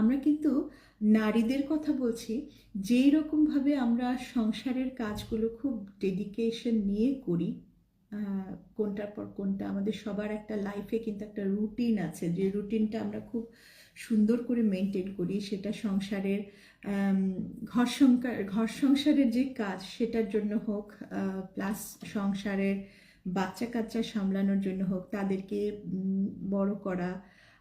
আমরা কিন্তু নারীদের কথা বলছি, যেই রকমভাবে আমরা সংসারের কাজগুলো খুব ডেডিকেশন নিয়ে করি কোনটার পর কোনটা, আমাদের সবার একটা লাইফে কিন্তু একটা রুটিন আছে, যে রুটিনটা আমরা খুব সুন্দর করে মেনটেন করি, সেটা সংসারের ঘর সংসার ঘর সংসারের যে কাজ, সেটার জন্য হোক প্লাস সংসারের বাচ্চা কাচ্চা সামলানোর জন্য হোক, তাদেরকে বড় করা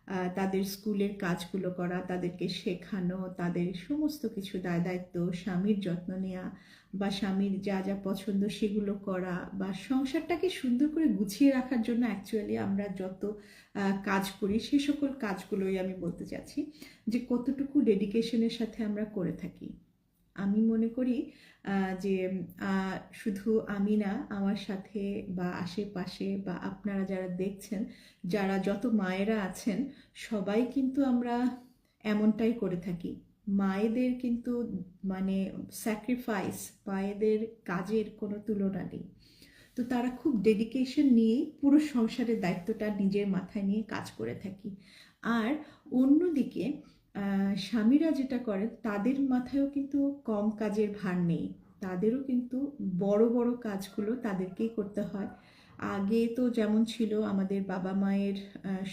তাদের স্কুলের কাজগুলো করা, তাদেরকে শেখানো, তাদের সমস্ত কিছু দায় দায়িত্ব, স্বামীর যত্ন নেওয়া বা স্বামীর যা যা পছন্দ সেগুলো করা বা সংসারটাকে সুন্দর করে গুছিয়ে রাখার জন্য অ্যাকচুয়ালি আমরা যত কাজ করি সে সকল কাজগুলোই আমি বলতে চাচ্ছি যে কতটুকু ডেডিকেশনের সাথে আমরা করে থাকি। আমি মনে করি যে শুধু আমি না, আমার সাথে বা আশেপাশে বা আপনারা যারা দেখছেন, যারা যত মায়েরা আছেন, সবাই কিন্তু আমরা এমনটাই করে থাকি। মায়েদের কিন্তু মানে স্যাক্রিফাইস মায়েদের কাজের কোনো তুলনা নেই। তো তারা খুব ডেডিকেশন নিয়েই পুরো সংসারের দায়িত্বটা নিজের মাথায় নিয়ে কাজ করে থাকি। আর অন্যদিকে স্বামীরা যেটা করে, তাদের মাথায়ও কিন্তু কম কাজের ভার নেই। তাদেরও কিন্তু বড় বড় কাজগুলো তাদেরকেই করতে হয়। আগে তো যেমন ছিল, আমাদের বাবা মায়ের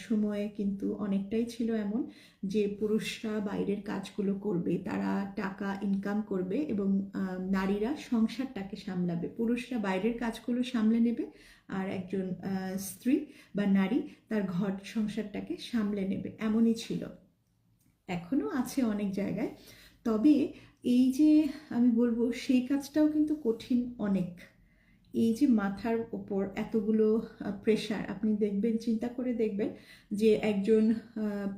সময়ে কিন্তু অনেকটাই ছিল এমন যে, পুরুষরা বাইরের কাজগুলো করবে, তারা টাকা ইনকাম করবে এবং নারীরা সংসারটাকে সামলাবে। পুরুষরা বাইরের কাজগুলো সামলে নেবে আর একজন স্ত্রী বা নারী তার ঘর সংসারটাকে সামলে নেবে। এমনই ছিল। এখনও আছে অনেক জায়গায়। তবে এই যে আমি বলব সেই কাজটাও কিন্তু কঠিন অনেক। এই যে মাথার ওপর এতগুলো প্রেশার আপনি দেখবেন, চিন্তা করে দেখবেন যে একজন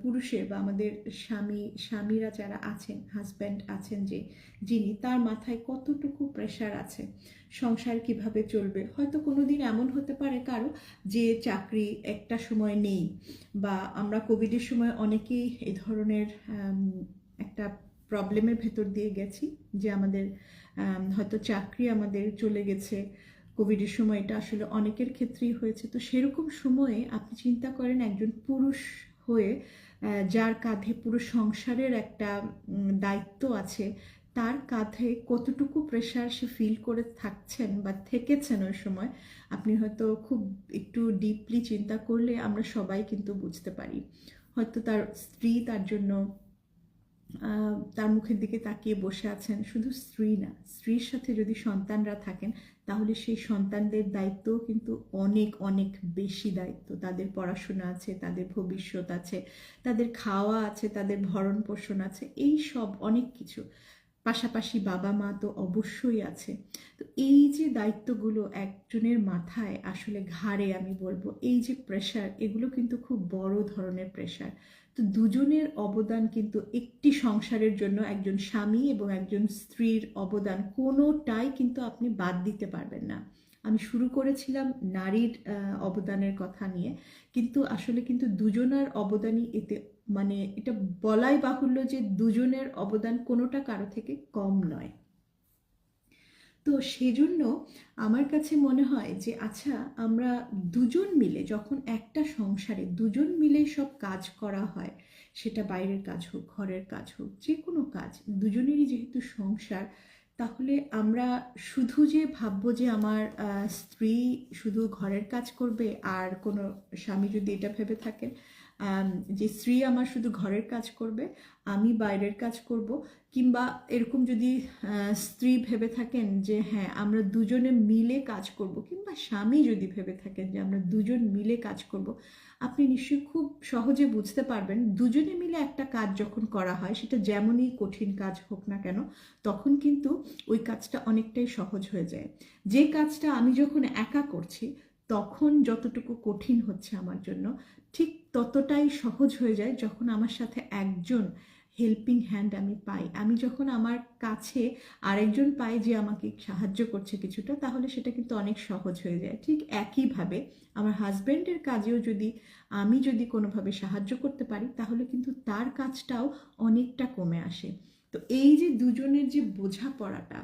পুরুষের বা আমাদের স্বামী, স্বামীরা যারা আছেন হাজব্যান্ড আছেন যে, যিনি তার মাথায় কতটুকু প্রেশার আছে, সংসার কীভাবে চলবে? হয়তো কোনো দিন এমন হতে পারে কারও যে চাকরি একটা সময় নেই বা আমরা কোভিডের সময় অনেকেই এই ধরনের একটা প্রবলেমের ভেতর দিয়ে গেছি যে আমাদের হয়তো চাকরি আমাদের চলে গেছে কোভিডের সময় এটা আসলে অনেকের ক্ষেত্রেই হয়েছে। তো সেরকম সময়ে আপনি চিন্তা করেন একজন পুরুষ হয়ে যার কাঁধে পুরো সংসারের একটা দায়িত্ব আছে, তার কাঁধে কতটুকু প্রেশার সে ফিল করে থাকছেন বা থেকেছেন ওই সময়, আপনি হয়তো খুব একটু ডিপলি চিন্তা করলে আমরা সবাই কিন্তু বুঝতে পারি। হয়তো তার স্ত্রী তার জন্য তার মুখের দিকে তাকিয়ে বসে আছেন শুধু স্ত্রী না, স্ত্রীর সাথে যদি সন্তানরা থাকেন, তাহলে সেই সন্তানদের দায়িত্বও কিন্তু অনেক অনেক বেশি দায়িত্ব। তাদের পড়াশোনা আছে, তাদের ভবিষ্যৎ আছে, তাদের খাওয়া আছে, তাদের ভরণ পোষণ আছে, এই সব অনেক কিছু। পাশাপাশি বাবা মা তো অবশ্যই আছে। তো এই যে দায়িত্বগুলো একজনের মাথায় আসলে ঘাড়ে আমি বলব, এই যে প্রেশার এগুলো কিন্তু খুব বড় ধরনের প্রেশার তো দুজনের অবদান কিন্তু একটি সংসারের জন্য একজন স্বামী এবং একজন স্ত্রীর অবদান কোনোটাই কিন্তু আপনি বাদ দিতে পারবেন না। আমি শুরু করেছিলাম নারীর অবদানের কথা নিয়ে, কিন্তু আসলে কিন্তু দুজনার অবদানই এতে মানে এটা বলাই বাহুল্য যে দুজনের অবদান কোনোটা কারও থেকে কম নয়। তো সেজন্য আমার কাছে মনে হয় যে আচ্ছা আমরা দুজন মিলে যখন একটা সংসারে দুজন মিলে সব কাজ করা হয়, সেটা বাইরের কাজ হোক, ঘরের কাজ হোক যে কোনো কাজ, দুজনেরই যেহেতু সংসার, তাহলে আমরা শুধু যে ভাববো যে আমার স্ত্রী শুধু ঘরের কাজ করবে আর কোনো স্বামী যদি এটা ভেবে থাকেন যে স্ত্রী আমার শুধু ঘরের কাজ করবে, আমি বাইরের কাজ করব। কিংবা এরকম যদি স্ত্রী ভেবে থাকেন যে হ্যাঁ আমরা দুজনে মিলে কাজ করব, কিংবা স্বামী যদি ভেবে থাকেন যে, আমরা দুজন মিলে কাজ করব, আপনি নিশ্চয়ই খুব সহজে বুঝতে পারবেন। দুজনে মিলে একটা কাজ যখন করা হয়, সেটা যেমনই কঠিন কাজ হোক না কেন, তখন কিন্তু ওই কাজটা অনেকটাই সহজ হয়ে যায়। যে কাজটা আমি যখন একা করছি, তখন যতটুকু কঠিন হচ্ছে আমার জন্য ঠিক ততটাই সহজ হয়ে যায় যখন আমার সাথে একজন হেল্পিং হ্যান্ড আমি পাই। আমি যখন আমার কাছে আরেকজন পাই যে আমাকে সাহায্য করছে কিছুটা, তাহলে সেটা কিন্তু অনেক সহজ হয়ে যায়। ঠিক একইভাবে আমার হাজব্যান্ডের কাজেও যদি আমি যদি কোনোভাবে সাহায্য করতে পারি, তাহলে কিন্তু তার কাজটাও অনেকটা কমে আসে। তো এই যে দুজনের যে বোঝাপড়াটা,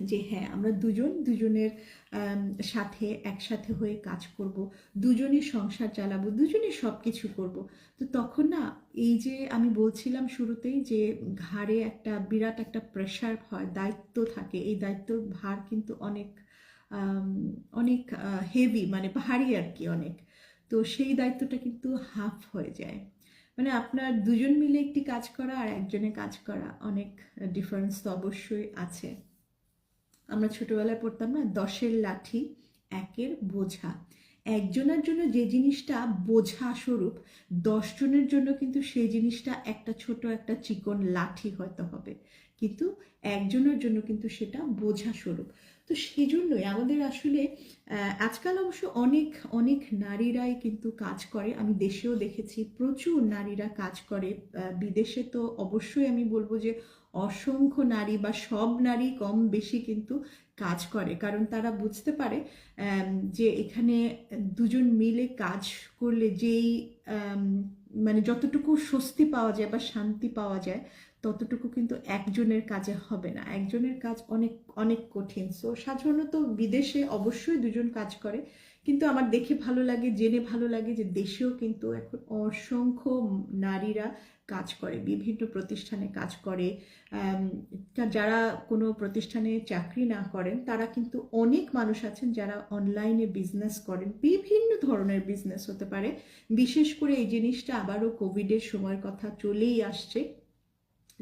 যে হ্যাঁ আমরা দুজন দুজনের সাথে, একসাথে হয়ে কাজ করব, দুজনে সংসার চালাবো, দুজনে সব কিছু করব। তো তখন না, এই যে আমি বলছিলাম শুরুতেই যে ঘাড়ে একটা বিরাট একটা প্রেশার হয়, দায়িত্ব থাকে, এই দায়িত্বর ভার কিন্তু অনেক অনেক হেভি মানে ভারী আর কি অনেক। তো সেই দায়িত্বটা কিন্তু হাফ হয়ে যায়। মানে আপনার দুজন মিলে একটি কাজ করা আর একজনে কাজ করা, অনেক ডিফারেন্স তো অবশ্যই আছে। আমরা ছোটবেলায় পড়তাম না, দশের লাঠি, একের বোঝা। একজনের জন্য যে জিনিসটা বোঝা স্বরূপ, দশজনের জন্য কিন্তু সেই জিনিসটা একটা ছোট একটা চিকন লাঠি হয়তো হবে। কিন্তু একজনের জন্য কিন্তু সেটা বোঝা স্বরূপ। তো সেই জন্যই আমাদের আসলে আজকাল অবশ্য অনেক অনেক নারীরাই কিন্তু কাজ করে। আমি দেশেও দেখেছি প্রচুর নারীরা কাজ করে। বিদেশে তো অবশ্যই আমি বলব যে অসংখ্য নারী বা সব নারী কম বেশি কিন্তু কাজ করে। কারণ তারা বুঝতে পারে যে এখানে দুজন মিলে কাজ করলে যেই মানে যতটুকু স্বস্তি পাওয়া যায় বা শান্তি পাওয়া যায় ততটুকু কিন্তু একজনের কাজে হবে না। একজনের কাজ অনেক অনেক কঠিন। সো সাধারণত বিদেশে অবশ্যই দুজন কাজ করে। কিন্তু আমার দেখে ভালো লাগে, জেনে ভালো লাগে যে দেশেও কিন্তু এখন অসংখ্য নারীরা কাজ করে, বিভিন্ন প্রতিষ্ঠানে কাজ করে। যারা কোনো প্রতিষ্ঠানে চাকরি না করেন, তারা কিন্তু অনেক মানুষ আছেন যারা অনলাইনে বিজনেস করেন। বিভিন্ন ধরনের বিজনেস হতে পারে। বিশেষ করে এই জিনিসটা আবারও কোভিডের সময়ের কথা চলেই আসছে।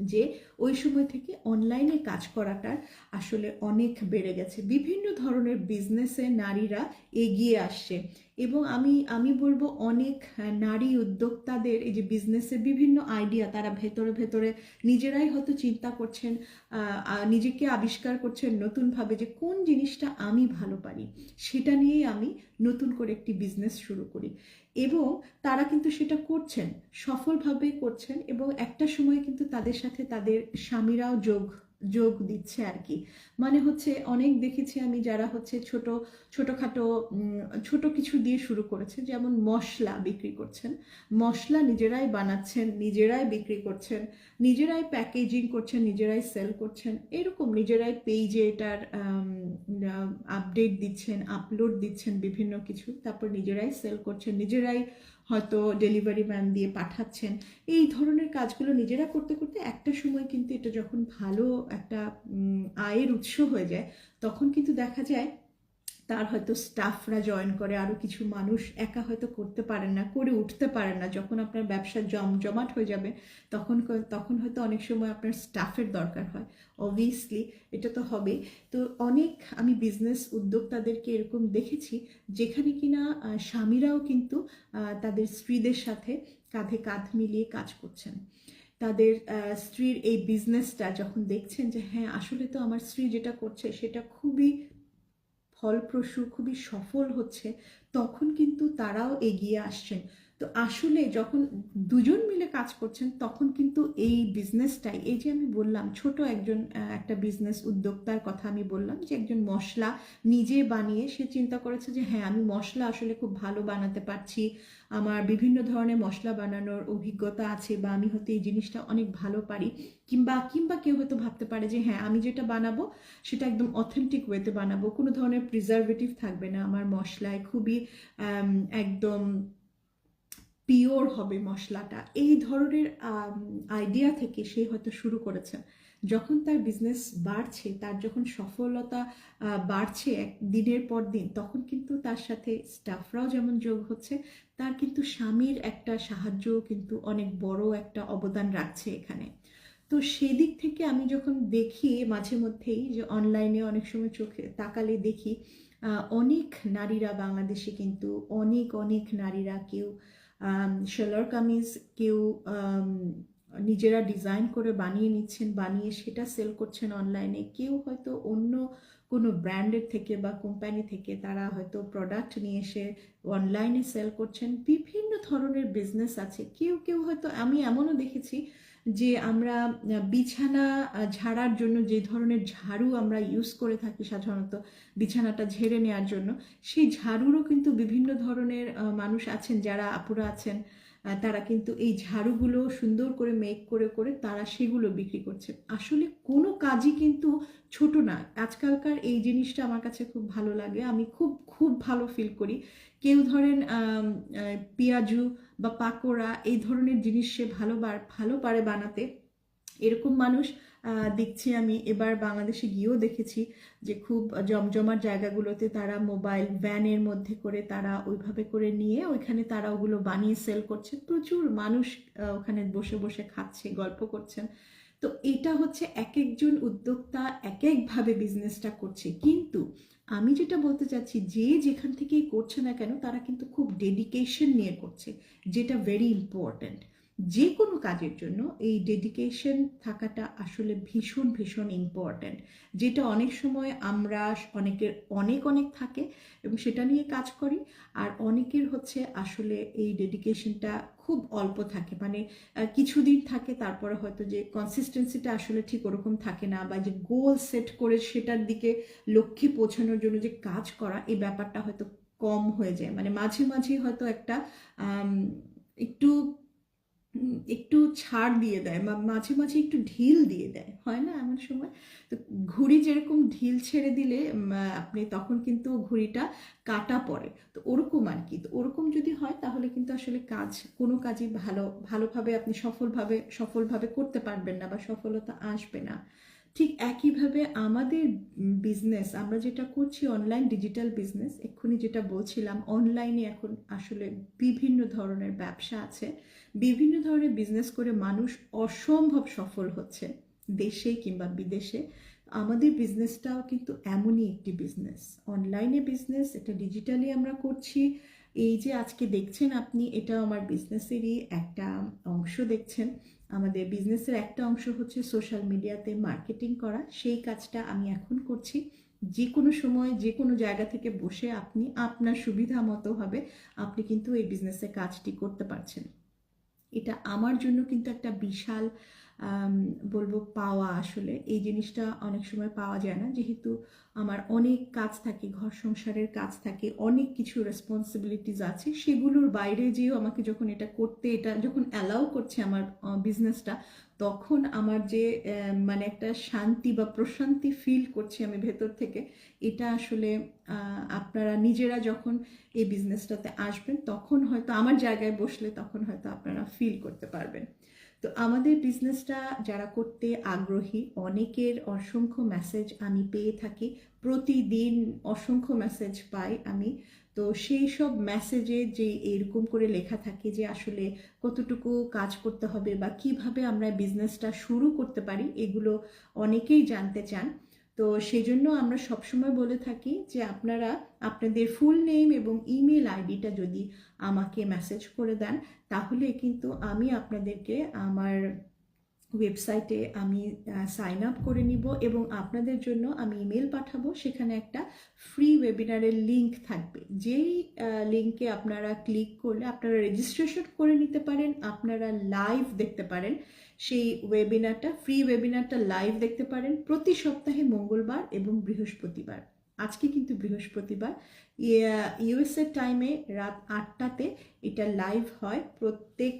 যে ওই সময় থেকে অনলাইনে কাজ করাটা আসলে অনেক বেড়ে গেছে। বিভিন্ন ধরনের বিজনেসে নারীরা এগিয়ে আসছে এবং আমি আমি বলব অনেক নারী উদ্যোক্তাদের এই যে বিজনেসের বিভিন্ন আইডিয়া তারা ভেতরে ভেতরে নিজেরাই হয়তো চিন্তা করছেন নিজেকে আবিষ্কার করছেন নতুনভাবে যে কোন জিনিসটা আমি ভালো পারি, সেটা নিয়েই আমি নতুন করে একটি বিজনেস শুরু করি। এবং তারা কিন্তু সেটা করছেন, সফলভাবে করছেন এবং একটা সময় কিন্তু তাদের সাথে তাদের স্বামীরাও যোগ যোগ দিচ্ছে আর কি মানে হচ্ছে অনেক দেখেছি আমি যারা হচ্ছে ছোট, ছোটোখাটো ছোট কিছু দিয়ে শুরু করেছে, যেমন মশলা বিক্রি করছেন। মশলা নিজেরাই বানাচ্ছেন, নিজেরাই বিক্রি করছেন। নিজেরাই প্যাকেজিং করছেন, নিজেরাই সেল করছেন, এরকম নিজেরাই পেজে এটার আপডেট দিচ্ছেন আপলোড দিচ্ছেন বিভিন্ন কিছু, তারপর নিজেরাই সেল করছেন, নিজেরাই হয়তো ডেলিভারি ম্যান দিয়ে পাঠাচ্ছেন। এই ধরনের কাজগুলো নিজেরা করতে করতে একটা সময় কিন্তু এটা যখন ভালো একটা আয়ের উৎস হয়ে যায়, তখন কিন্তু দেখা যায় তার হয়তো স্টাফরা জয়েন করে আরও কিছু মানুষ একা হয়তো করতে পারেন না, করে উঠতে পারেন না। যখন আপনার ব্যবসা জমজমাট হয়ে যাবে, তখন তখন হয়তো অনেক সময় আপনার স্টাফের দরকার হয়। অবভিয়াসলি এটা তো হবে তো অনেক আমি বিজনেস উদ্যোক্তাদেরকে এরকম দেখেছি, যেখানে কিনা স্বামীরাও কিন্তু তাদের স্ত্রীদের সাথে কাঁধে কাঁধ মিলিয়ে কাজ করছেন। তাদের স্ত্রীর এই বিজনেসটা যখন দেখছেন যে হ্যাঁ আসলে তো আমার স্ত্রী যেটা করছে, সেটা খুবই ফলপ্রসূ খুবই সফল হচ্ছে তখন কিন্তু তারাও এগিয়ে আসছেন। তো আসলে যখন দুজন মিলে কাজ করছেন, তখন কিন্তু এই বিজনেসটাই এই যে আমি বললাম, ছোট একজন একটা বিজনেস উদ্যোক্তার কথা আমি বললাম যে একজন মশলা নিজে বানিয়ে সে চিন্তা করেছে যে হ্যাঁ আমি মশলা আসলে খুব ভালো বানাতে পারছি। আমার বিভিন্ন ধরনের মশলা বানানোর অভিজ্ঞতা আছে বা আমি হয়তো এই জিনিসটা অনেক ভালো পারি। কিংবা কিংবা কেউ হয়তো ভাবতে পারে যে হ্যাঁ আমি যেটা বানাবো, সেটা একদম অথেন্টিক ওয়েতে বানাবো। কোনো ধরনের প্রিজারভেটিভ থাকবে না। আমার মশলায় খুবই একদম পিওর হবে মশলাটা। এই ধরনের আইডিয়া থেকে সে হয়তো শুরু করেছেন যখন তার বিজনেস বাড়ছে, তার যখন সফলতা বাড়ছে এক দিনের পর দিন, তখন কিন্তু তার সাথে স্টাফরাও যেমন যোগ হচ্ছে, তার কিন্তু স্বামীর একটা সাহায্যও কিন্তু অনেক বড় একটা অবদান রাখছে এখানে। তো সেদিক থেকে আমি যখন দেখি মাঝে মধ্যেই যে অনলাইনে অনেক সময় চোখে তাকালে দেখি অনেক নারীরা বাংলাদেশে কিন্তু অনেক অনেক নারীরা কেউ সেলার কামিজ কেউ নিজেরা ডিজাইন করে বানিয়ে নিচ্ছেন, বানিয়ে সেটা সেল করছেন অনলাইনে কেউ হয়তো অন্য কোনো ব্র্যান্ডের থেকে বা কোম্পানি থেকে তারা হয়তো প্রোডাক্ট নিয়ে এসে অনলাইনে সেল করছেন। বিভিন্ন ধরনের বিজনেস আছে। কেউ কেউ হয়তো আমি এমনও দেখেছি যে আমরা বিছানা ঝাড়ার জন্য যে ধরনের ঝাড়ু আমরা ইউজ করে থাকি সাধারণত, বিছানাটা ঝেড়ে নেওয়ার জন্য, সেই ঝাড়ুরও কিন্তু বিভিন্ন ধরনের মানুষ আছেন, যারা আপুরা আছেন। তারা কিন্তু এই ঝাড়ুগুলো সুন্দর করে মেক করে করে তারা সেগুলো বিক্রি করছে। আসলে কোনো কাজই কিন্তু ছোট না। আজকালকার এই জিনিসটা আমার কাছে খুব ভালো লাগে। আমি খুব খুব ভালো ফিল করি। কেউ ধরেন পেঁয়াজু বা পাকোড়া এই ধরনের জিনিস সে ভালো ভালো পারে বানাতে। এরকম মানুষ দেখছি আমি। এবার বাংলাদেশে গিয়েও দেখেছি যে খুব জমজমার জায়গাগুলোতে তারা মোবাইল ভ্যানের মধ্যে করে তারা ওইভাবে করে নিয়ে ওইখানে তারা ওগুলো বানিয়ে সেল করছে। প্রচুর মানুষ ওখানে বসে বসে খাচ্ছে, গল্প করছেন। তো এটা হচ্ছে এক একজন উদ্যোক্তা এক একভাবে বিজনেসটা করছে। কিন্তু আমি যেটা বলতে চাচ্ছি, যে যেখান থেকেই করছে না কেন, তারা কিন্তু খুব ডেডিকেশন নিয়ে করছে, যেটা ভেরি ইম্পর্ট্যান্ট যে কোনো কাজের জন্য এই ডেডিকেশন থাকাটা আসলে ভীষণ ভীষণ ইম্পর্ট্যান্ট যেটা অনেক সময় আমরা অনেকের, অনেক অনেক থাকে এবং সেটা নিয়ে কাজ করি, আর অনেকের হচ্ছে আসলে এই ডেডিকেশনটা খুব অল্প থাকে। মানে কিছুদিন থাকে, তারপরে হয়তো যে কনসিস্টেন্সিটা আসলে ঠিক ওরকম থাকে না বা যে গোল সেট করে সেটার দিকে লক্ষ্যে পৌঁছানোর জন্য যে কাজ করা, এই ব্যাপারটা হয়তো কম হয়ে যায়। মানে মাঝে মাঝে হয়তো একটা একটু একটু ছাড় দিয়ে দেয় বা মাঝে মাঝে একটু ঢিল দিয়ে দেয়, হয় না এমন সময়? তো ঘুড়ি যেরকম ঢিল ছেড়ে দিলে আপনি তখন কিন্তু ঘুড়িটা কাটা পড়ে। তো ওরকম আর কি, তো ওরকম যদি হয় তাহলে কিন্তু আসলে কাজ, কোনো কাজই ভালো, ভালোভাবে আপনি সফলভাবে সফলভাবে করতে পারবেন না বা সফলতা আসবে না। ঠিক একইভাবে আমাদের বিজনেস আমরা যেটা করছি অনলাইন ডিজিটাল বিজনেস এক্ষুনি যেটা বলছিলাম অনলাইনে এখন আসলে বিভিন্ন ধরনের ব্যবসা আছে। বিভিন্ন ধরনের বিজনেস করে মানুষ অসম্ভব সফল হচ্ছে, দেশে কিংবা বিদেশে। আমাদের বিজনেসটাও কিন্তু এমনই একটি বিজনেস অনলাইনে বিজনেস এটা ডিজিটালি আমরা করছি। এই যে আজকে দেখছেন আপনি এটা আমার বিজনেসেরই একটা অংশ দেখছেন। আমাদের বিজনেসের একটা অংশ হচ্ছে সোশ্যাল মিডিয়াতে মার্কেটিং করা। সেই কাজটা আমি এখন করছি। যে কোনো সময় যে কোনো জায়গা থেকে বসে আপনি আপনার সুবিধা মতো হবে আপনি কিন্তু এই বিজনেসে কাজটি করতে পারছেন। এটা আমার জন্য কিন্তু একটা বিশাল বলব পাওয়া আসলে। এই জিনিসটা অনেক সময় পাওয়া যায় না। যেহেতু আমার অনেক কাজ থাকে, ঘর সংসারের কাজ থাকে, অনেক কিছু রেসপন্সিবিলিটিস আছে, সেগুলোর বাইরে যেও আমাকে যখন এটা করতে, এটা যখন অ্যালাউ করছে আমার বিজনেসটা তখন আমার যে মানে একটা শান্তি বা প্রশান্তি ফিল করছি আমি ভেতর থেকে, এটা আসলে আপনারা নিজেরা যখন এই বিজনেসটাতে আসবেন, তখন হয়তো আমার জায়গায় বসলে তখন হয়তো আপনারা ফিল করতে পারবেন। তো আমাদের বিজনেসটা যারা করতে আগ্রহী, অনেকের অসংখ্য মেসেজ আমি পেয়ে থাকি। প্রতিদিন অসংখ্য মেসেজ পাই আমি। তো সেই সব মেসেজে যে এরকম করে লেখা থাকে যে আসলে কতটুকু কাজ করতে হবে বা কীভাবে আমরা বিজনেসটা শুরু করতে পারি, এগুলো অনেকেই জানতে চান। তো সেই জন্য আমরা সবসময় বলে থাকি যে আপনারা আপনাদের ফুল নেম এবং ইমেল আইডিটা যদি আমাকে মেসেজ করে দেন, তাহলে কিন্তু আমি আপনাদেরকে আমার ওয়েবসাইটে আমি সাইন আপ করে নিব এবং আপনাদের জন্য আমি ইমেল পাঠাবো। সেখানে একটা ফ্রি ওয়েবিনারের লিংক থাকবে। যেই লিঙ্কে আপনারা ক্লিক করলে আপনারা রেজিস্ট্রেশন করে নিতে পারেন, আপনারা লাইভ দেখতে পারেন। সেই ওয়েবিনারটা ফ্রি ওয়েবিনারটা লাইভ দেখতে পারেন প্রতি সপ্তাহে মঙ্গলবার এবং বৃহস্পতিবার। আজকে কিন্তু বৃহস্পতিবার। ইউএসএর টাইমে রাত আটটাতে এটা লাইভ হয় প্রত্যেক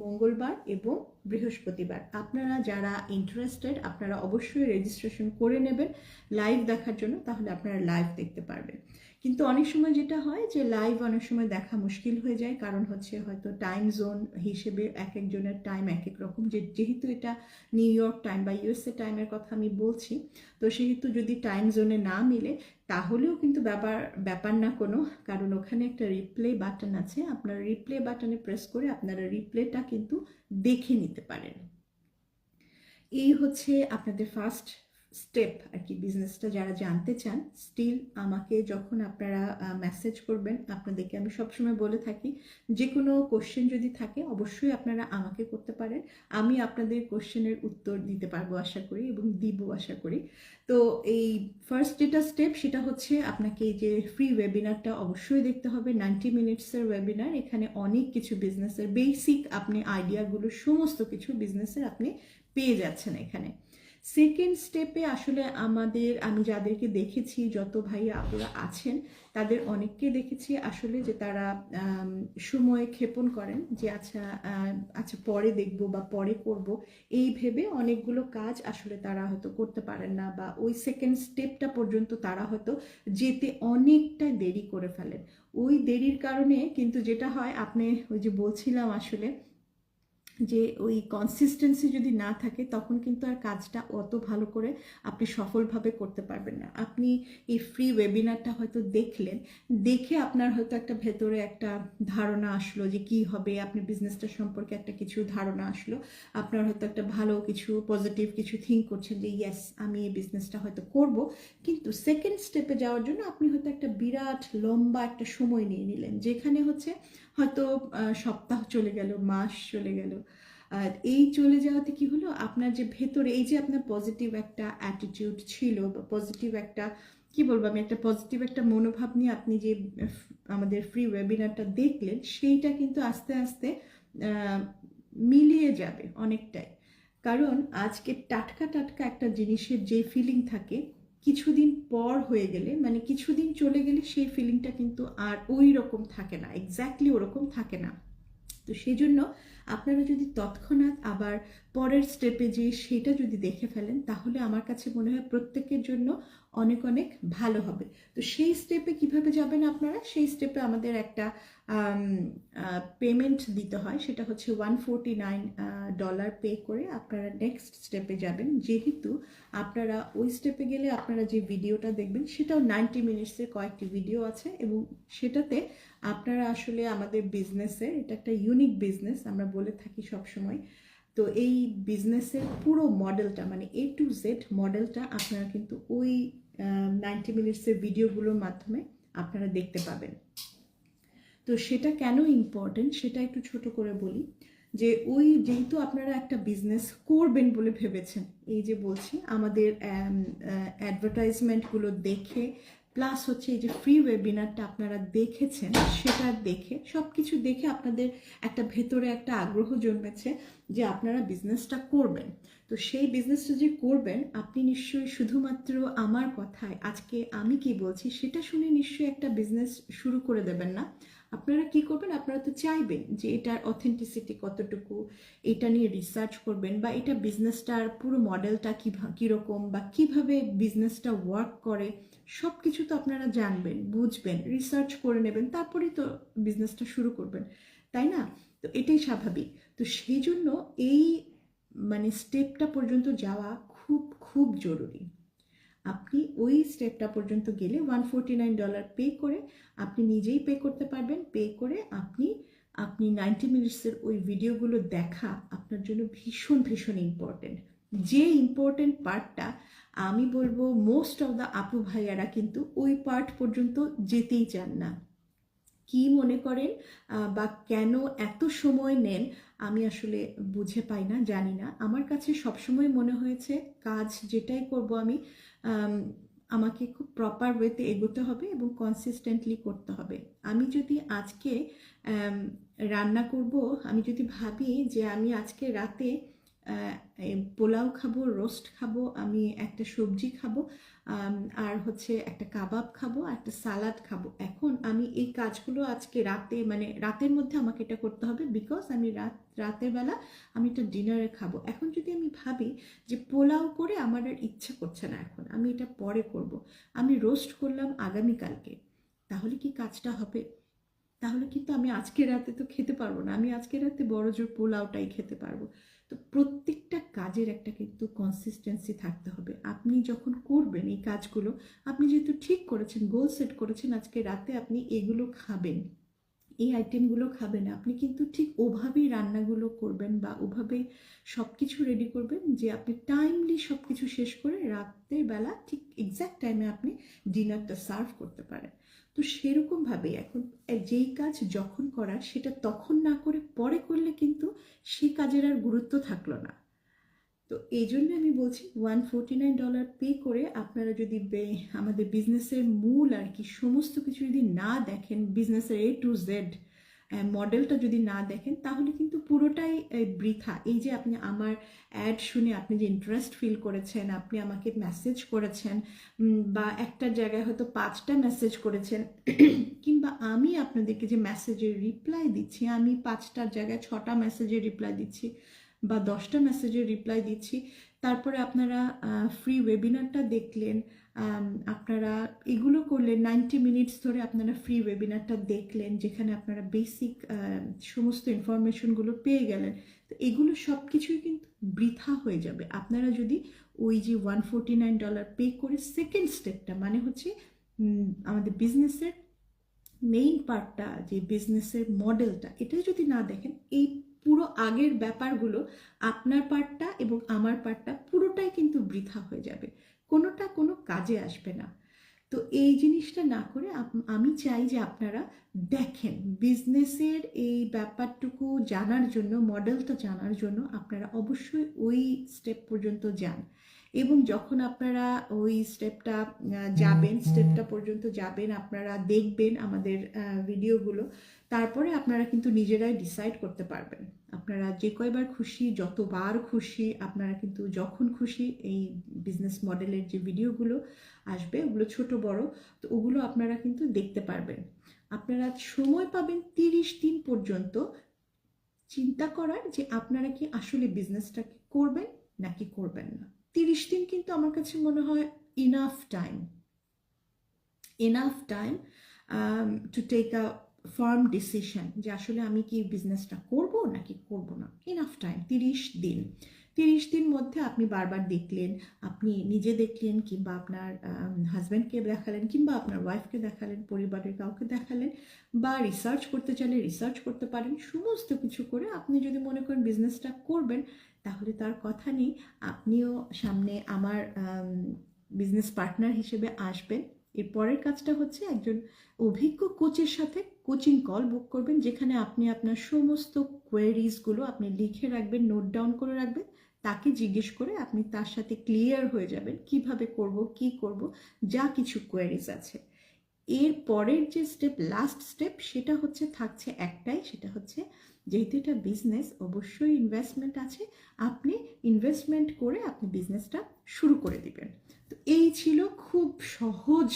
মঙ্গলবার এবং বৃহস্পতিবার। আপনারা যারা ইন্টারেস্টেড আপনারা অবশ্যই রেজিস্ট্রেশন করে নেবেন। লাইভ দেখার জন্য, তাহলে আপনারা লাইভ দেখতে পারবেন। কিন্তু অনেক সময় যেটা হয় যে লাইভ অনেক সময় দেখা মুশকিল হয়ে যায়। কারণ হচ্ছে হয়তো টাইম জোন হিসেবে এক একজনের টাইম এক এক রকম। যে, যেহেতু এটা নিউ ইয়র্ক টাইম বা ইউএসএ টাইমের কথা আমি বলছি, তো সেহেতু যদি টাইম জোনে না মিলে, তাহলেও কিন্তু ব্যাপার ব্যাপার না কোনো। কারণ ওখানে একটা রিপ্লে বাটন আছে। আপনারা রিপ্লে বাটনে প্রেস করে আপনারা রিপ্লেটা কিন্তু দেখে নিতে পারেন। এই হচ্ছে আপনাদের ফার্স্ট স্টেপ আর কি বিজনেসটা যারা জানতে চান স্টিল আমাকে যখন আপনারা মেসেজ করবেন, আপনাদেরকে আমি সবসময় বলে থাকি যে কোনো কোশ্চেন যদি থাকে, অবশ্যই আপনারা আমাকে করতে পারেন। আমি আপনাদের কোশ্চেনের উত্তর দিতে পারব আশা করি এবং দিব আশা করি। তো এই ফার্স্ট যেটা স্টেপ সেটা হচ্ছে আপনাকে এই যে ফ্রি ওয়েবিনারটা অবশ্যই দেখতে হবে। নাইনটি মিনিটসের ওয়েবিনার এখানে অনেক কিছু বিজনেসের বেসিক আপনি আইডিয়াগুলো সমস্ত কিছু বিজনেসের আপনি পেয়ে যাচ্ছেন এখানে। সেকেন্ড স্টেপে আসলে আমাদের, আমি যাদেরকে দেখেছি, যত ভাই আপুরা আছেন, তাদের অনেককে দেখেছি আসলে যে তারা সময় ক্ষেপণ করেন যে আচ্ছা আচ্ছা পরে দেখব বা পরে করব। এই ভেবে অনেকগুলো কাজ আসলে তারা হয়তো করতে পারেন না বা ওই সেকেন্ড স্টেপটা পর্যন্ত তারা হয়তো যেতে অনেকটা দেরি করে ফেলেন। ওই দেরির কারণে কিন্তু যেটা হয়, আপনি ওই যে বলছিলাম আসলে যে ওই কনসিস্টেন্সি যদি না থাকে, তখন কিন্তু আর কাজটা অত ভালো করে আপনি সফলভাবে করতে পারবেন না। আপনি এই ফ্রি ওয়েবিনারটা হয়তো দেখলেন, দেখে আপনার হয়তো একটা ভেতরে একটা ধারণা আসলো যে কি হবে, আপনি বিজনেসটা সম্পর্কে একটা কিছু ধারণা আসলো, আপনার হয়তো একটা ভালো কিছু পজিটিভ কিছু থিঙ্ক করছেন যে ইয়েস আমি এই বিজনেসটা হয়তো করব। কিন্তু সেকেন্ড স্টেপে যাওয়ার জন্য আপনি হয়তো একটা বিরাট লম্বা একটা সময় নিয়ে নিলেন, যেখানে হচ্ছে হয়তো সপ্তাহ চলে গেল, মাস চলে গেল। আর এই চলে যাওয়াতে কি হলো? আপনার যে ভেতরে, এই যে আপনার পজিটিভ একটা অ্যাটিটিউড ছিল বা পজিটিভ একটা, কি বলব আমি, একটা পজিটিভ একটা মনোভাব নিয়ে আপনি যে আমাদের ফ্রি ওয়েবিনারটা দেখলেন, সেইটা কিন্তু আস্তে আস্তে মিলিয়ে যাবে অনেকটাই। কারণ আজকে টাটকা টাটকা একটা জিনিসের যে ফিলিং থাকে কিছুদিন পর হয়ে গেলে মানে কিছুদিন চলে গেলে সেই ফিলিংটা কিন্তু আর ওই রকম থাকে না এক্স্যাক্টলি ওরকম থাকে না। তো সেই জন্য আপনারা যদি তৎক্ষণাৎ আবার পরের স্টেপে যেয়ে সেটা যদি দেখে ফেলেন, তাহলে আমার কাছে মনে হয় প্রত্যেকের জন্য অনেক অনেক ভালো হবে। তো সেই স্টেপে কীভাবে যাবেন আপনারা? সেই স্টেপে আমাদের একটা পেমেন্ট দিতে হয়। সেটা হচ্ছে one forty nine dollar pay করে আপনারা নেক্সট স্টেপে যাবেন। যেহেতু আপনারা ওই স্টেপে গেলে আপনারা যে ভিডিওটা দেখবেন, সেটাও নাইনটি মিনিটসের কয়েকটি ভিডিও আছে এবং সেটাতে আপনারা আসলে আমাদের বিজনেসে এটা একটা ইউনিক বিজনেস আমরা বলে থাকি সব সময় তো এই বিজনেসের পুরো মডেলটা মানে এ টু জেড মডেলটা আপনারা কিন্তু ওই নাইনটি মিনিটসের ভিডিওগুলোর মাধ্যমে আপনারা দেখতে পাবেন। তো সেটা কেন ইম্পর্টেন্ট সেটা একটু ছোট করে বলি, যে ওই যেহেতু আপনারা একটা বিজনেস করবেন বলে ভেবেছেন, এই যে বলছি, আমাদের অ্যাডভার্টাইজমেন্টগুলো দেখে প্লাস হচ্ছে এই যে ফ্রি ওয়েবিনারটা আপনারা দেখেছেন, সেটা দেখে সব কিছু দেখে আপনাদের একটা ভেতরে একটা আগ্রহ জন্মেছে যে আপনারা বিজনেসটা করবেন। তো সেই বিজনেসটা যে করবেন, আপনি নিশ্চয়ই শুধুমাত্র আমার কথায় আজকে আমি কি বলছি সেটা শুনে নিশ্চয়ই একটা বিজনেস শুরু করে দেবেন না। আপনারা কি করবেন? আপনারা তো চাইবেন যে এটার অথেন্টিসিটি কতটুকু, এটা নিয়ে রিসার্চ করবেন বা এটা বিজনেসটার পুরো মডেলটা কীভাবে কীরকম বা কীভাবে বিজনেসটা ওয়ার্ক করে সব কিছু তো আপনারা জানবেন, বুঝবেন রিসার্চ করে নেবেন, তারপরেই তো বিজনেসটা শুরু করবেন। তাই না? তো এটাই স্বাভাবিক। তো সেই জন্য এই মানে স্টেপটা পর্যন্ত যাওয়া খুব খুব জরুরি। আপনি ওই স্টেপটা পর্যন্ত গেলে one forty nine dollar pay করে আপনি নিজেই পে করতে পারবেন। পে করে আপনি আপনি নাইনটি মিনিটসের ওই ভিডিওগুলো দেখা আপনার জন্য ভীষণ ভীষণ ইম্পর্টেন্ট যে ইম্পর্টেন্ট পার্টটা আমি বলব মোস্ট অফ দ্য আপু ভাইয়ারা কিন্তু ওই পার্ট পর্যন্ত যেতেই চান না। কি মনে করেন বা কেন এত সময় নেন, আমি আসলে বুঝে পাই না, জানি না। আমার কাছে সবসময় মনে হয়েছে, কাজ যেটাই করব আমি আমাকে খুব প্রপার ওয়েতে এগোতে হবে এবং কনসিস্টেন্টলি করতে হবে। আমি যদি আজকে রান্না করব, আমি যদি ভাবি যে আমি আজকে রাতে পোলাও খাব রোস্ট খাব, আমি একটা সবজি খাব আর হচ্ছে একটা কাবাব খাব একটা সালাদ খাব। এখন আমি এই কাজগুলো আজকে রাতে মানে রাতের মধ্যে আমাকে এটা করতে হবে বিকজ আমি রাত, রাতের বেলা আমি এটা ডিনারে খাব। এখন যদি আমি ভাবি যে পোলাও করে আমার আর ইচ্ছা করছে না এখন, আমি এটা পরে করব। আমি রোস্ট করলাম আগামীকালকে, তাহলে কি কাজটা হবে? তাহলে কিন্তু আমি আজকে রাতে তো খেতে পারব না, আমি আজকে রাতে বড় জোর পোলাওটাই খেতে পারব। তো প্রত্যেকটা কাজের একটা কিন্তু কনসিস্টেন্সি থাকতে হবে। আপনি যখন করবেন এই কাজগুলো, আপনি যেহেতু ঠিক করেছেন গোল সেট করেছেন, আজকে রাতে আপনি এগুলো খাবেন। এই আইটেমগুলো খাবেন, আপনি কিন্তু ঠিক ওভাবেই রান্নাগুলো করবেন বা ওভাবেই সব কিছু রেডি করবেন যে আপনি টাইমলি সব কিছু শেষ করে রাতের বেলা ঠিক এক্স্যাক্ট টাইমে আপনি ডিনারটা সার্ভ করতে পারেন। তো সেরকমভাবে এখন যেই কাজ যখন করার সেটা তখন না করে পরে করলে কিন্তু সে কাজের আর গুরুত্ব থাকল না। তো এই জন্য আমি বলছি one forty nine dollar pay করে আপনারা যদি আমাদের বিজনেসের মূল আর কি সমস্ত কিছু যদি না দেখেন বিজনেসের এ টু জেড মডেলটা যদি না দেখেন, তাহলে কিন্তু পুরোটাই বৃথা। এই যে আপনি আমার অ্যাড শুনে আপনি যে ইন্টারেস্ট ফিল করেছেন, আপনি আমাকে মেসেজ করেছেন বা একটা জায়গায় হয়তো পাঁচটা মেসেজ করেছেন, কিংবা আমি আপনাদেরকে যে মেসেজের রিপ্লাই দিচ্ছি, আমি পাঁচটার জায়গায় ছটা মেসেজের রিপ্লাই দিচ্ছি, বা দশটা মেসেজের রিপ্লাই দিচ্ছি তারপরে আপনারা ফ্রি ওয়েবিনারটা দেখলেন আপনারা এগুলো করলেন নাইনটি মিনিটস ধরে আপনারা ফ্রি ওয়েবিনারটা দেখলেন, যেখানে আপনারা বেসিক সমস্ত ইনফরমেশনগুলো পেয়ে গেলেন। তো এগুলো সব কিছুই কিন্তু বৃথা হয়ে যাবে। আপনারা যদি ওই যে one forty nine dollar pay করে সেকেন্ড স্টেপটা মানে হচ্ছে আমাদের বিজনেসের মেইন পার্টটা যে বিজনেসের মডেলটা এটা যদি না দেখেন, এই পুরো আগের ব্যাপারগুলো আপনার পার্টটা এবং আমার পার্টটা পুরোটাই কিন্তু বৃথা হয়ে যাবে। কোনোটা কোনো কাজে আসবে না। তো এই জিনিসটা না করে আমি চাই যে আপনারা দেখেন বিজনেসের এই ব্যাপারটুকু জানার জন্য মডেলটা জানার জন্য আপনারা অবশ্যই ওই স্টেপ পর্যন্ত যান। এবং যখন আপনারা ওই স্টেপটা যাবেন স্টেপটা পর্যন্ত যাবেন আপনারা দেখবেন আমাদের ভিডিওগুলো তারপরে আপনারা কিন্তু নিজেরাই ডিসাইড করতে পারবেন। আপনারা যে কয়বার খুশি যতবার খুশি আপনারা কিন্তু যখন খুশি এই বিজনেস মডেলের যে ভিডিওগুলো আসবে ওগুলো ছোট বড় তো ওগুলো আপনারা কিন্তু দেখতে পারবেন। আপনারা সময় পাবেন তিরিশ দিন পর্যন্ত চিন্তা করার যে আপনারা কি আসলে বিজনেসটাকে করবেন নাকি করবেন না। তিরিশ দিন কিন্তু আমার কাছে মনে হয় enough time enough time to take a firm decision যে আসলে আমি কি বিজনেসটা করব নাকি করব না? ইনাফ টাইম তিরিশ দিন। তিরিশ দিন মধ্যে আপনি বারবার দেখলেন, আপনি নিজে দেখলেন কিংবা আপনার হাজব্যান্ডকে দেখালেন কিংবা আপনার ওয়াইফকে দেখালেন, পরিবারের কাউকে দেখালেন বা রিসার্চ করতে চাইলে রিসার্চ করতে পারেন, সমস্ত কিছু করে আপনি যদি মনে করেন বিজনেসটা করবেন, তাহলে তার কথা নেই। আপনিও সামনে আমার বিজনেস পার্টনার হিসেবে আসবেন। এর পরের কাজটা হচ্ছে একজন অভিজ্ঞ কোচের সাথে কোচিং কল বুক করবেন, যেখানে আপনি আপনার সমস্ত কোয়েরিজগুলো আপনি লিখে রাখবেন নোট ডাউন করে রাখবেন, তাকে জিজ্ঞেস করে আপনি তার সাথে ক্লিয়ার হয়ে যাবেন কীভাবে করব, কি করব, যা কিছু কোয়েরিজ আছে। এর পরের যে স্টেপ লাস্ট স্টেপ সেটা হচ্ছে থাকছে একটাই, সেটা হচ্ছে যেহেতু এটা বিজনেস অবশ্যই ইনভেস্টমেন্ট আছে, আপনি ইনভেস্টমেন্ট করে আপনি বিজনেসটা শুরু করে দিবেন। তো এই ছিল খুব সহজ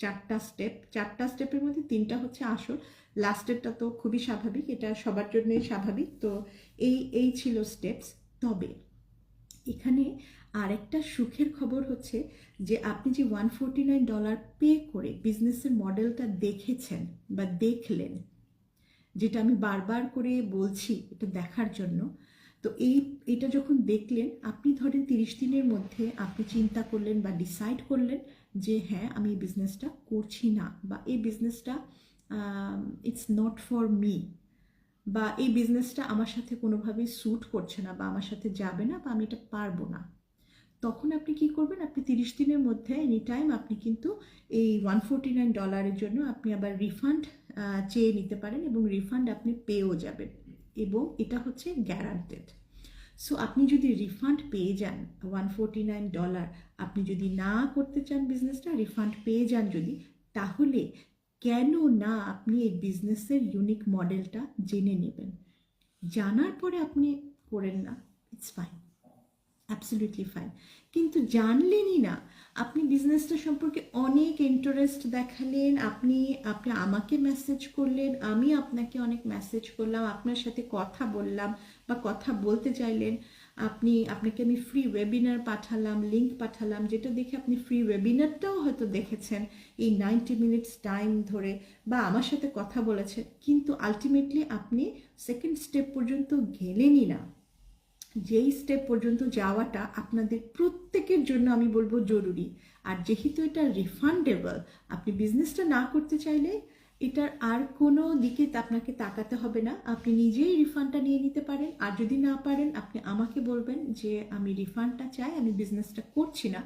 চারটা স্টেপ চারটা স্টেপের মধ্যে তিনটা হচ্ছে আসল। লাস্টেরটা তো খুবই স্বাভাবিক, এটা সবার জন্যই স্বাভাবিক, তো এই এই ছিল স্টেপস তবে এখানে আরেকটা সুখের খবর হচ্ছে যে আপনি যে one forty nine dollar pay করে বিজনেসের মডেলটা দেখেছেন বা দেখলেন, যেটা আমি বারবার করে বলছি এটা দেখার জন্য, তো এই, এটা যখন দেখলেন, আপনি ধরেন তিরিশ দিনের মধ্যে আপনি চিন্তা করলেন বা ডিসাইড করলেন যে হ্যাঁ আমি এই বিজনেসটা করছি না বা এই বিজনেসটা ইটস নট ফর মি বা এই বিজনেসটা আমার সাথে কোনোভাবেই স্যুট করছে না বা আমার সাথে যাবে না বা আমি এটা পারব না। তখন আপনি কি করবেন? আপনি তিরিশ দিনের মধ্যে এনি টাইম আপনি কিন্তু এই ওয়ান ফোরটি নাইন ডলারের জন্য আপনি আবার রিফান্ড চেয়ে নিতে পারেন এবং রিফান্ড আপনি পেয়েও যাবেন এবং এটা হচ্ছে গ্যারান্টেড সো আপনি যদি রিফান্ড পেয়ে যান ওয়ান ফোরটি নাইন ডলার আপনি যদি না করতে চান বিজনেসটা রিফান্ড পেয়ে যান যদি, তাহলে কেন না আপনি এই বিজনেসের ইউনিক মডেলটা জেনে নেবেন। জানার পরে আপনি করেন না ইটস ফাইন অ্যাবসলিউটলি ফাইন কিন্তু জানলেনই না, আপনি বিজনেসটা সম্পর্কে অনেক ইন্টারেস্ট দেখালেন, আপনি আপনি আমাকে মেসেজ করলেন, আমি আপনাকে অনেক মেসেজ করলাম, আপনার সাথে কথা বললাম বা কথা বলতে চাইলেন। আপনি, আপনাকে আমি ফ্রি ওয়েবিনার পাঠালাম লিংক পাঠালাম, যেটা দেখে আপনি ফ্রি ওয়েবিনারটাও হয়তো দেখেছেন এই নাইনটি মিনিটস টাইম ধরে বা আমার সাথে কথা বলেছেন কিন্তু আলটিমেটলি আপনি সেকেন্ড স্টেপ পর্যন্ত গেলেনই না। যেই স্টেপ পর্যন্ত যাওয়াটা আপনাদের প্রত্যেকের জন্য আমি বলব জরুরি। আর যেহেতু এটা রিফান্ডেবল আপনি বিজনেসটা না করতে চাইলে এটার আর কোনো দিকে আপনাকে তাকাতে হবে না। আপনি নিজেই রিফান্ডটা নিয়ে নিতে পারেন। আর যদি না পারেন, আপনি আমাকে বলবেন যে আমি রিফান্ডটা চাই, আমি বিজনেসটা করছি না।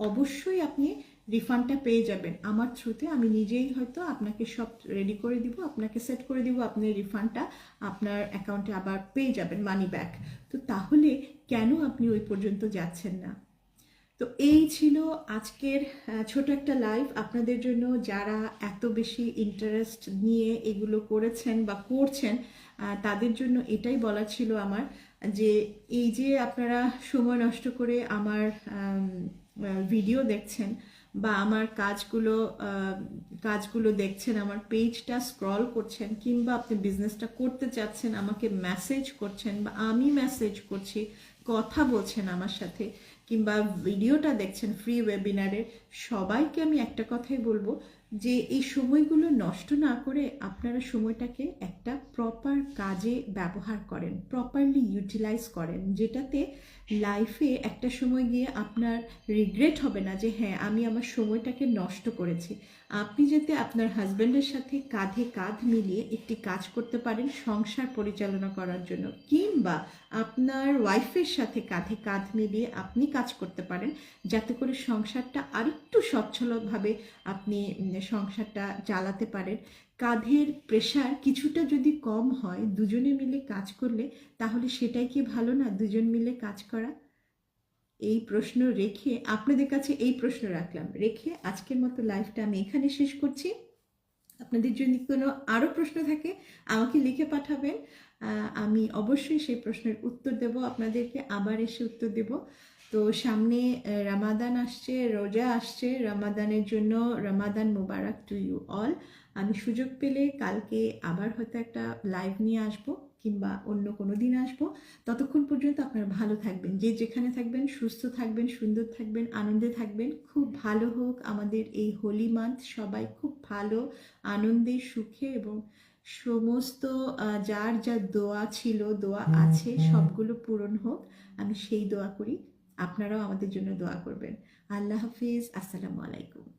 অবশ্যই আপনি রিফান্ডটা পেয়ে যাবেন। আমার থ্রুতে আমি নিজেই হয়তো আপনাকে সব রেডি করে দিব, আপনাকে সেট করে দিব, আপনি রিফান্ডটা আপনার অ্যাকাউন্টে আবার পেয়ে যাবেন মানি ব্যাক তো তাহলে কেন আপনি ওই পর্যন্ত যাচ্ছেন না? তো এই ছিল আজকের ছোট একটা লাইভ আপনাদের জন্য যারা এত বেশি ইন্টারেস্ট নিয়ে এগুলো করেছেন বা করছেন তাদের জন্য এটাই বলা ছিল আমার যে এই যে আপনারা সময় নষ্ট করে আমার ভিডিও দেখছেন বা আমার কাজগুলো কাজগুলো দেখছেন, আমার পেজটা স্ক্রল করছেন কিংবা আপনি বিজনেসটা করতে চাচ্ছেন, আমাকে মেসেজ করছেন বা আমি মেসেজ করছি কথা বলছেন আমার সাথে, কিংবা ভিডিওটা দেখছেন ফ্রি ওয়েবিনারে সবাইকে আমি একটা কথাই বলব যে এই সময়গুলো নষ্ট না করে আপনারা সময়টাকে একটা প্রপার কাজে ব্যবহার করেন প্রপারলি ইউটিলাইজ করেন, যেটাতে লাইফে একটা সময় গিয়ে আপনার রিগ্রেট হবে না যে হ্যাঁ আমি আমার সময়টাকে নষ্ট করেছি। আপনি যাতে আপনার হাজব্যান্ডের সাথে কাঁধে কাঁধ মিলিয়ে একটি কাজ করতে পারেন সংসার পরিচালনা করার জন্য, কিংবা আপনার ওয়াইফের সাথে কাঁধে কাঁধ মিলিয়ে আপনি কাজ করতে পারেন, যাতে করে সংসারটা আরেকটু সচ্ছলভাবে আপনি সংসারটা চালাতে পারেন। কাঁধের প্রেশার কিছুটা যদি কম হয়, দুজনে মিলে কাজ করলে তাহলে সেটাই কি ভালো না, দুজন মিলে কাজ করা? এই প্রশ্ন রেখে, আপনাদের কাছে এই প্রশ্ন রাখলাম। রেখে আজকের মতো লাইফটা আমি এখানে শেষ করছি। আপনাদের যদি কোনো আরও প্রশ্ন থাকে, আমাকে লিখে পাঠাবেন। আমি অবশ্যই সেই প্রশ্নের উত্তর দেব, আপনাদেরকে আবার এসে উত্তর দেব। তো সামনে রামাদান আসছে, রোজা আসছে, রামাদানের জন্য Ramadan Mubarak to you all. আমি সুযোগ পেলে কালকে আবার হয়তো একটা লাইভ নিয়ে আসব কিংবা অন্য কোনো দিন আসব। ততক্ষণ পর্যন্ত আপনারা ভালো থাকবেন, যে যেখানে থাকবেন, সুস্থ থাকবেন, সুন্দর থাকবেন, আনন্দে থাকবেন। খুব ভালো হোক আমাদের এই হোলি মান্থ। সবাই খুব ভালো, আনন্দে, সুখে এবং সমস্ত যার যা দোয়া ছিল দোয়া আছে সবগুলো পূরণ হোক আমি সেই দোয়া করি। আপনারাও আমাদের জন্য দোয়া করবেন। আল্লাহ হাফিজ। আসসালামু আলাইকুম।